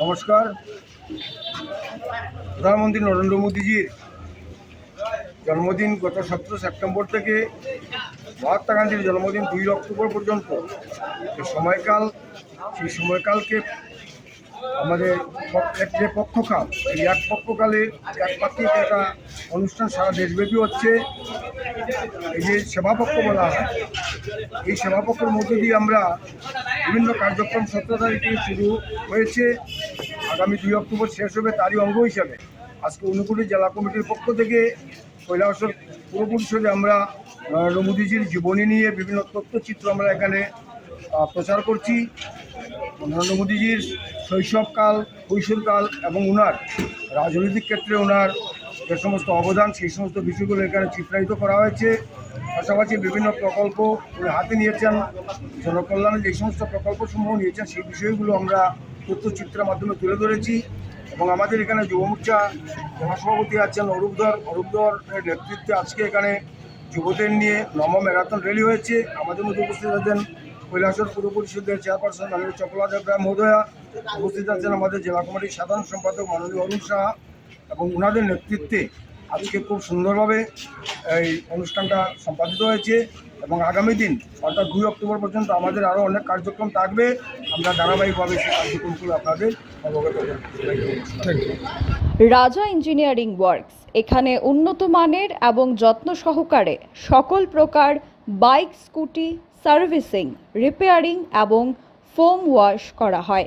নমস্কার। প্রধানমন্ত্রী নরেন্দ্র মোদীজির জন্মদিন গত সতেরো সেপ্টেম্বর থেকে মহাত্মা গান্ধীর জন্মদিন দুই অক্টোবর পর্যন্ত। যে সময়কাল, সেই সময়কালকে আমাদের যে পক্ষকাল এই এক পক্ষকালের একপাক্ষিক একটা অনুষ্ঠান সারা দেশব্যাপী হচ্ছে। এই যে সেবাপক্ষ বলা হয়, এই সেবাপক্ষের মধ্য দিয়ে আমরা বিভিন্ন কার্যক্রম সতেরো তারিখ থেকে শুরু হয়েছে। আগামী দুই অক্টোবর শেষ হবে তারই অঙ্গ হিসাবে। আজকে অনুকূলী জেলা কমিটির পক্ষ থেকে কৈলাসর পুর পরিষদে আমরা নরেন্দ্র মোদীজির জীবনী নিয়ে বিভিন্ন তথ্যচিত্র আমরা এখানে প্রচার করছি। নরেন্দ্র মোদীজির শৈশবকাল, কৈশোরকাল এবং ওনার রাজনৈতিক ক্ষেত্রে ওনার যে সমস্ত অবদান, সেই সমস্ত বিষয়গুলো এখানে চিত্রায়িত করা হয়েছে। পাশাপাশি বিভিন্ন প্রকল্প হাতে নিয়েছেন, জনকল্যাণে যে সমস্ত প্রকল্পসমূহ নিয়েছেন, সেই বিষয়গুলো আমরা তথ্যচিত্রের মাধ্যমে তুলে ধরেছি। এবং আমাদের এখানে যুব মোর্চা জেলা সভাপতি আছেন অরূপধর। অরূপধর নেতৃত্বে আজকে এখানে যুবদের নিয়ে নম ম্যারাথন র্যালি হয়েছে। আমাদের মধ্যে উপস্থিত আছেন কৈলাসর পুর পরিষদের চেয়ারপারসন মাননীয় চপলা দেবরায় মহোদয়া। উপস্থিত আছেন আমাদের জেলা কমিটির সাধারণ সম্পাদক মাননীয় অরুণ সাহা। এবং ওনাদের নেতৃত্বে আজকে খুব সুন্দরভাবে এই অনুষ্ঠানটা সম্পাদিত হয়েছে এবং আগামী দিন অর্থাৎ দুই অক্টোবর পর্যন্ত আমাদের আরও অনেক কার্যক্রম থাকবে। আমরা ধারাবাহিকভাবে সেই কার্যক্রমগুলো আপনাদের অবগত রাজা ইঞ্জিনিয়ারিং ওয়ার্কস এখানে উন্নত মানের এবং যত্ন সহকারে সকল প্রকার বাইক স্কুটি সার্ভিসিং রিপেয়ারিং এবং ফোম ওয়াশ করা হয়।